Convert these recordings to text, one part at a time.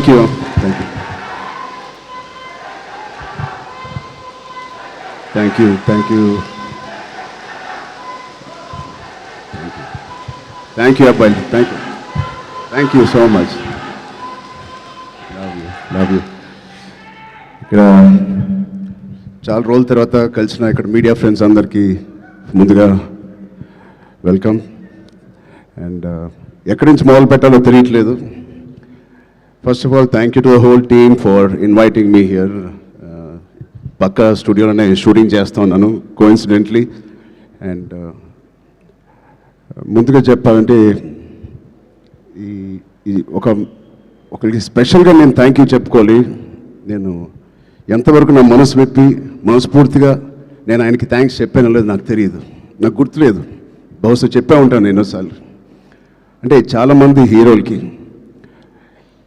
Thank you thank you thank you thank you thank you అబ్బాయి thank you thank you so much love you love you ఇక్కడ చాలా రోజుల తర్వాత కలిసిన ఇక్కడ మీడియా ఫ్రెండ్స్ అందరికీ ముందుగా వెల్కమ్. అండ్ ఎక్కడి నుంచి మొదలు పెట్టాలో తెలియట్లేదు. First of all thank you to the whole team for inviting me here పక్క స్టూడియోలోనే షూటింగ్ చేస్తా ఉన్నాను కోఇన్సిడెంట్లీ అండ్ uh, ముందుగా చెప్పాలంటే ఈ ఒక ఒకరికి స్పెషల్గా నేను థ్యాంక్ యూ చెప్పుకోవాలి. నేను ఎంతవరకు నా మనసు పెట్టి మనస్ఫూర్తిగా నేను ఆయనకి థ్యాంక్స్ చెప్పానో లేదు నాకు తెలియదు. నాకు గుర్తులేదు. బహుశా చెప్పే ఉంటాను ఎన్నోసార్లు. అంటే చాలామంది హీరోలకి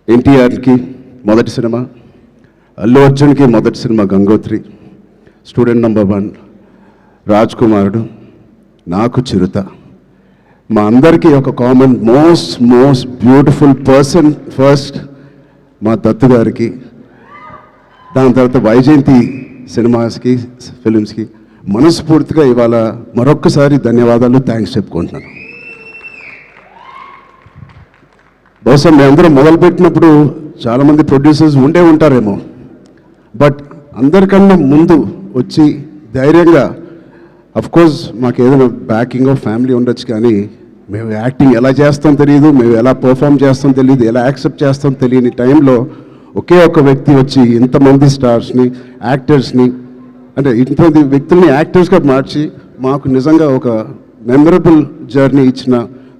ఎన్టీఆర్కి మొదటి సినిమా అల్లు అర్జున్కి మొదటి cinema Gangotri student number one Raj Kumarudu నాకు చిరుత. మా అందరికీ ఒక common most most beautiful person first మా దత్తు గారికి. దాని తర్వాత వైజయంతి సినిమాస్కి ఫిలిమ్స్కి మనస్ఫూర్తిగా ఇవాళ మరొక్కసారి ధన్యవాదాలు థ్యాంక్స్ చెప్పుకుంటున్నాను. బహుశా మేమందరం మొదలుపెట్టినప్పుడు చాలామంది ప్రొడ్యూసర్స్ ఉండే ఉంటారేమో. బట్ అందరికన్నా ముందు వచ్చి ధైర్యంగా కోర్స్ మాకు ఏదైనా బ్యాకింగ్ ఆఫ్ ఫ్యామిలీ ఉండొచ్చు కానీ మేము యాక్టింగ్ ఎలా చేస్తాం తెలియదు మేము ఎలా పర్ఫామ్ చేస్తాం తెలియదు ఎలా యాక్సెప్ట్ చేస్తాం తెలియని టైంలో ఒకే ఒక వ్యక్తి వచ్చి ఇంతమంది స్టార్స్ని యాక్టర్స్ని అంటే ఇంతమంది వ్యక్తుల్ని యాక్టర్స్గా మార్చి మాకు నిజంగా ఒక మెమరబుల్ జర్నీ ఇచ్చిన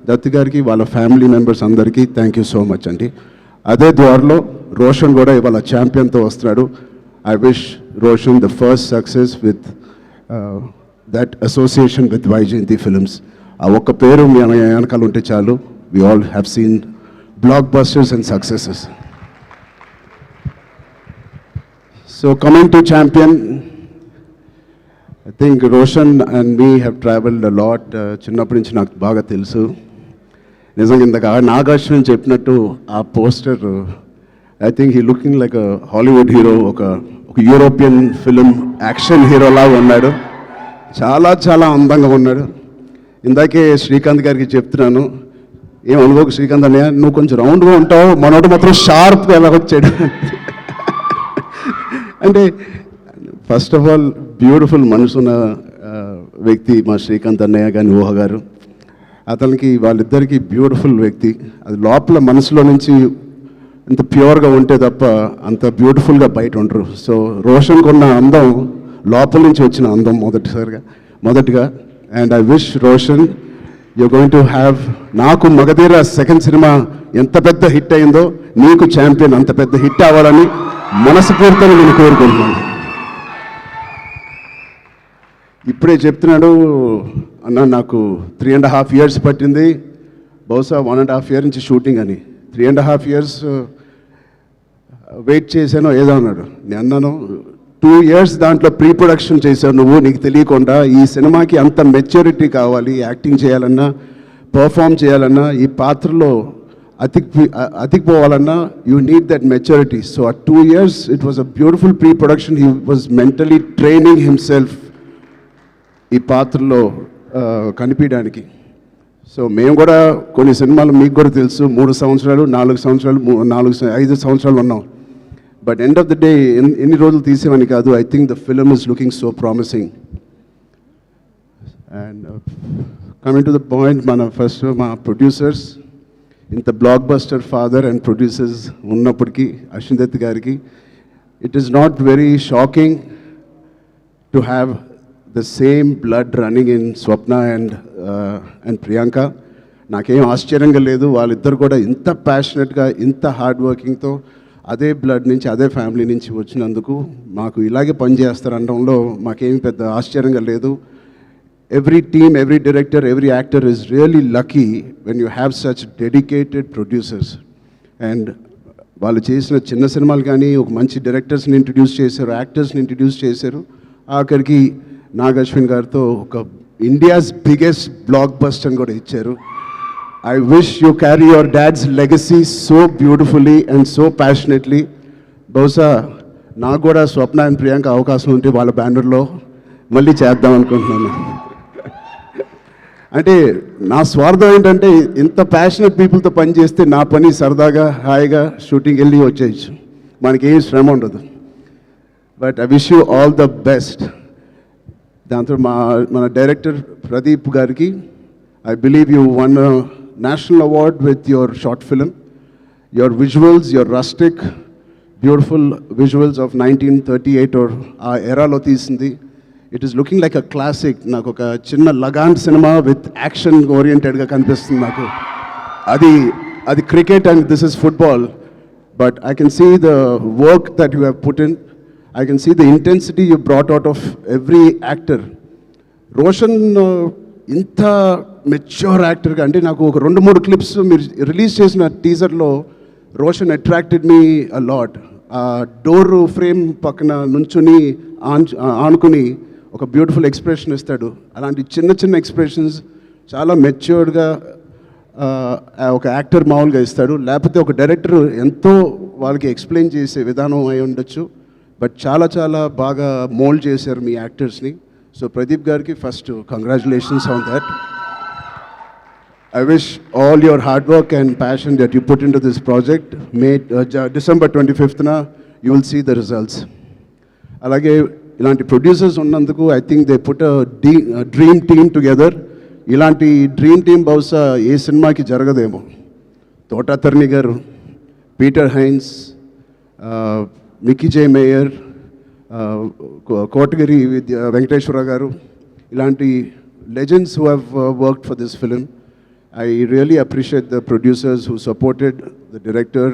దత్తు గారికి వాళ్ళ ఫ్యామిలీ మెంబర్స్ అందరికీ థ్యాంక్ యూ సో మచ్ అండి. అదే ద్వారలో రోషన్ కూడా ఇవాళ ఛాంపియన్తో వస్తున్నాడు. I wish Roshan the first success with that association with Vyjayanthi films ఆ ఒక్క పేరు మీ వెనకాల ఉంటే చాలు. We all have seen blockbusters and successes so coming to Champion I think Roshan and me have travelled lot చిన్నప్పటి నుంచి నాకు బాగా తెలుసు. నిజంగా ఇందాక నాగార్జున చెప్పినట్టు ఆ poster I think he looking like Hollywood hero ఒక ఒక యూరోపియన్ ఫిలిం యాక్షన్ హీరోలాగా ఉన్నాడు. చాలా చాలా అందంగా ఉన్నాడు. ఇందాకే శ్రీకాంత్ గారికి చెప్తున్నాను ఏం అనుకోకు శ్రీకాంత్ అన్నయ్య నువ్వు కొంచెం రౌండ్గా ఉంటావు మనోడు మాత్రం షార్ప్గా ఎలా వచ్చాడు. అంటే ఫస్ట్ ఆఫ్ ఆల్ బ్యూటిఫుల్ మనసున్న వ్యక్తి మా శ్రీకాంత్ అన్నయ్య కానీ ఊహ గారు అతనికి వాళ్ళిద్దరికీ బ్యూటిఫుల్ వ్యక్తి. అది లోపల మనసులో నుంచి ఇంత ప్యూర్గా ఉంటే తప్ప అంత బ్యూటిఫుల్గా బయట ఉండరు. సో రోషన్కి ఉన్న అందం లోపల నుంచి వచ్చిన అందం మొదటిసారిగా మొదటిగా. And I wish Roshan you going to have నాకు మగధీర సెకండ్ సినిమా ఎంత పెద్ద హిట్ అయిందో నీకు ఛాంపియన్ అంత పెద్ద హిట్ అవ్వాలని మనస్ఫూర్తిని నేను కోరుకుంటున్నాను. ఇప్పుడే చెప్తున్నాడు అన్న నాకు త్రీ అండ్ హాఫ్ ఇయర్స్ పట్టింది. బహుశా వన్ అండ్ హాఫ్ ఇయర్ నుంచి షూటింగ్ అని. Three and half years wait చేశానో ఏదో అన్నాడు. నేను అన్నాను టూ ఇయర్స్ దాంట్లో ప్రీ ప్రొడక్షన్ చేశావు నువ్వు నీకు తెలియకుండా ఈ సినిమాకి అంత మెచ్యూరిటీ కావాలి యాక్టింగ్ చేయాలన్నా పర్ఫామ్ చేయాలన్నా ఈ పాత్రలో అతికి అతికిపోవాలన్నా you need that maturity so ఆ two years it was a beautiful pre production he was mentally training himself ఈ పాత్రలో కనిపించడానికి. సో మేము కూడా కొన్ని సినిమాలు మీకు కూడా తెలుసు. మూడు సంవత్సరాలు నాలుగు సంవత్సరాలు నాలుగు ఐదు సంవత్సరాలు ఉన్నాం. But end of the day ఎన్ని రోజులు తీసేవని కాదు. I think the film is looking so promising and coming to the point మన ఫస్ట్ మా ప్రొడ్యూసర్స్ ఇంత blockbuster father and producers ఉన్నప్పటికీ అశ్విన్ దత్ గారికి it is not very shocking to have the same blood running in Swapna and and Priyanka నాకేం ఆశ్చర్యంగా లేదు వాళ్ళిద్దరు కూడా ఇంత ప్యాషనెట్గా ఇంత హార్డ్ వర్కింగ్తో అదే బ్లడ్ నుంచి అదే ఫ్యామిలీ నుంచి వచ్చినందుకు మాకు ఇలాగే పనిచేస్తారనడంలో మాకేమి పెద్ద ఆశ్చర్యంగా లేదు. Every team every director every actor is really lucky when you have such dedicated producers and వాళ్ళు చేసిన చిన్న సినిమాలు కానీ ఒక మంచి డైరెక్టర్స్ని ఇంట్రడ్యూస్ చేశారు యాక్టర్స్ని ఇంట్రడ్యూస్ చేశారు. ఆఖరికి నాగశ్విన్ గారితో ఒక ఇండియాస్ బిగ్గెస్ట్ బ్లాక్ బస్టర్ అని కూడా ఇచ్చారు. I wish you carry your dad's legacy so beautifully and so passionately బహుశా నాకు కూడా స్వప్న అండ్ ప్రియాంక అవకాశం ఉంటే వాళ్ళ బ్యానర్లో మళ్ళీ చేద్దాం అనుకుంటున్నాను. అంటే నా స్వార్థం ఏంటంటే ఇంత ప్యాషనెట్ పీపుల్తో పని చేస్తే నా పని సరదాగా హాయిగా షూటింగ్ వెళ్ళి వచ్చేయచ్చు. మనకి ఏం శ్రమ ఉండదు. But I wish you all the best దాంతో మా మన డైరెక్టర్ ప్రదీప్ గారికి I believe you won national award with your short film your visuals your rustic beautiful visuals of nineteen thirty eight ఆ ఎరాలో తీసింది. It is looking like a classic నాకు ఒక చిన్న లగాన్ సినిమా విత్ యాక్షన్ ఓరియంటెడ్గా కనిపిస్తుంది నాకు. అది అది cricket and this is football but I can see the work that you have put in I can see the intensity you brought out of every actor Roshan ఇంత mature యాక్టర్గా అంటే నాకు ఒక రెండు మూడు క్లిప్స్ మీరు రిలీజ్ చేసిన టీజర్లో Roshan attracted me a lot ఆ డోర్ ఫ్రేమ్ పక్కన నుంచుని ఆన్ ఆనుకుని ఒక బ్యూటిఫుల్ ఎక్స్ప్రెషన్ ఇస్తాడు. అలాంటి చిన్న చిన్న ఎక్స్ప్రెషన్స్ చాలా మెచ్యూర్డ్గా ఒక యాక్టర్ మామూలుగా ఇస్తాడు. లేకపోతే ఒక డైరెక్టర్ ఎంతో వాళ్ళకి ఎక్స్ప్లెయిన్ చేసే విధానం అయి ఉండొచ్చు. బట్ చాలా చాలా బాగా మోల్డ్ చేశారు మీ యాక్టర్స్ని. సో ప్రదీప్ గారికి first congratulations on that I wish all your hard work and passion that you put in to this project may December twenty ఫిఫ్త్న you will see the results అలాగే ఇలాంటి ప్రొడ్యూసర్స్ ఉన్నందుకు I think they put the dream team together ఇలాంటి dream team బహుశా ఏ సినిమాకి జరగదేమో. తోటాతర్ని గారు Peter Hein Mickey J Meyer co- Kotagiri Vidya Venkateswara గారు ఇలాంటి legends who have worked for this film I really appreciate the producers who supported the director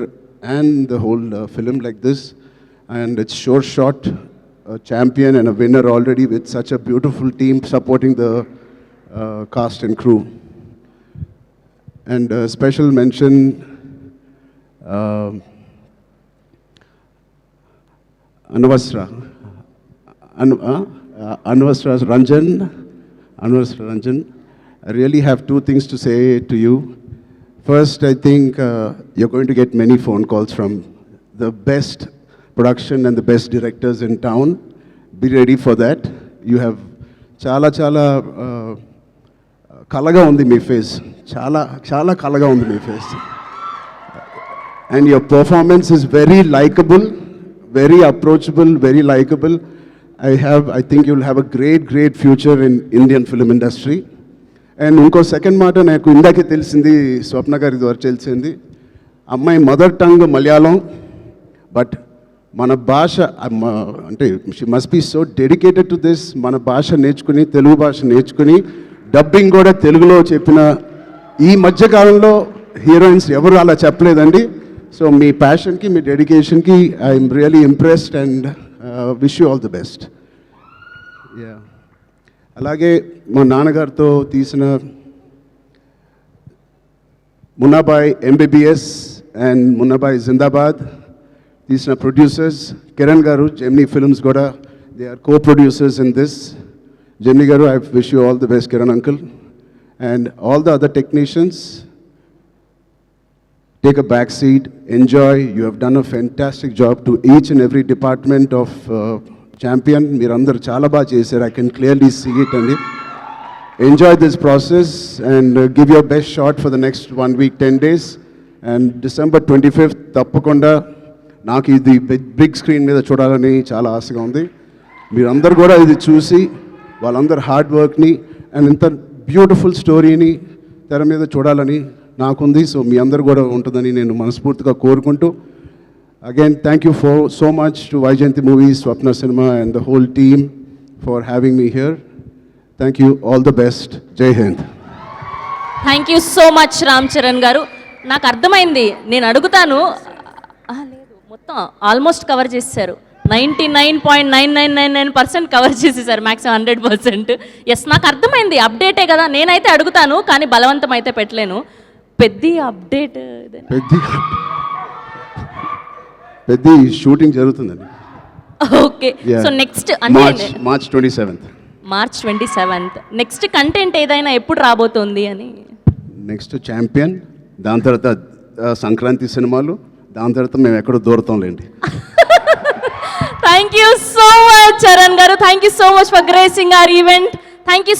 and the whole uh, film like this. And it's sure shot, a champion and a winner already with such a beautiful team supporting the uh, cast and crew. And a special mention. um Anvasra. An- uh, uh, Anvasra Ranjan. Anvasra Ranjan. I really have two things to say to you. First, I think uh, you're going to get many phone calls from the best production and the best directors in town. Be ready for that. You have చాలా చాలా uh, కలగా ఉంది మీ face చాలా చాలా కలగా ఉంది మీ face and your performance is very likable, very approachable, very likable. I have, I think you'll have a great, great future in Indian film industry. And ఇంకో సెకండ్ మాట నాకు ఇందాకే తెలిసింది స్వప్న గారి ద్వారా తెలిసింది అమ్మాయి మదర్ టంగ్ మలయాళం బట్ మన భాష అంటే she must be so dedicated to this మన భాష నేర్చుకుని తెలుగు భాష నేర్చుకుని డబ్బింగ్ కూడా తెలుగులో చెప్పిన ఈ మధ్యకాలంలో హీరోయిన్స్ ఎవరు అలా చెప్పలేదండి సో మీ ప్యాషన్కి మీ డెడికేషన్కి I'm really impressed and wish you all the best yeah అలాగే మా నాన్నగారితో తీసిన మున్నాబాయ్ ఎంబీబీఎస్ అండ్ మున్నాబాయ్ జిందాబాద్ తీసిన ప్రొడ్యూసర్స్ కిరణ్ గారు జెమ్నీ ఫిల్మ్స్ కూడా they are co producers in this Gemini గారు I wish you all the best Kiran uncle and all the other technicians take a back seat, enjoy. You have done a fantastic job to each and every department of uh, champion. మీరందరూ చాలా బాగా చేశారు. I can clearly see it అండి enjoy this process and give your best shot for the next one week ten days and December twenty fifth తప్పకుండా నాకు ఇది big screen మీద చూడాలని చాలా ఆశగా ఉంది. మీరందరూ కూడా ఇది చూసి వాళ్ళందరూ హార్డ్ వర్క్ని అండ్ ఇంత బ్యూటిఫుల్ స్టోరీని తెర మీద చూడాలని నాకుంది. సో మీ అందరు కూడా ఉంటుందని నేను మనస్ఫూర్తిగా కోరుకుంటూ again thank you for so much to Vyjayanthi movies Swapna cinema and the whole team for having me here thank you all the best Jai Hind thank you so much Ram Charan గారు నాకు అర్థమైంది నేను అడుగుతాను లేదు. మొత్తం almost cover చేశారు ninety nine point nine nine nine nine percent cover చేసేసారు maximum hundred percent yes నాకు అర్థమైంది అప్డేటే కదా. నేనైతే అడుగుతాను కానీ బలవంతం అయితే పెట్టలేను పెద్ద అప్డేట్ పెద్ద పెద్ద షూటింగ్ జరుగుతుందండి. Okay so next March March twenty seventh March twenty seventh next content ఏదైనా ఎప్పుడు రాబోతోంది అని? నెక్స్ట్ ఛాంపియన్ దాని తర్వాత సంక్రాంతి సినిమాలు దాని తర్వాత మేము ఎక్కడో దూరతాంలేండి thank you so much Charan గారు. Thank you so much for gracing our event thank you so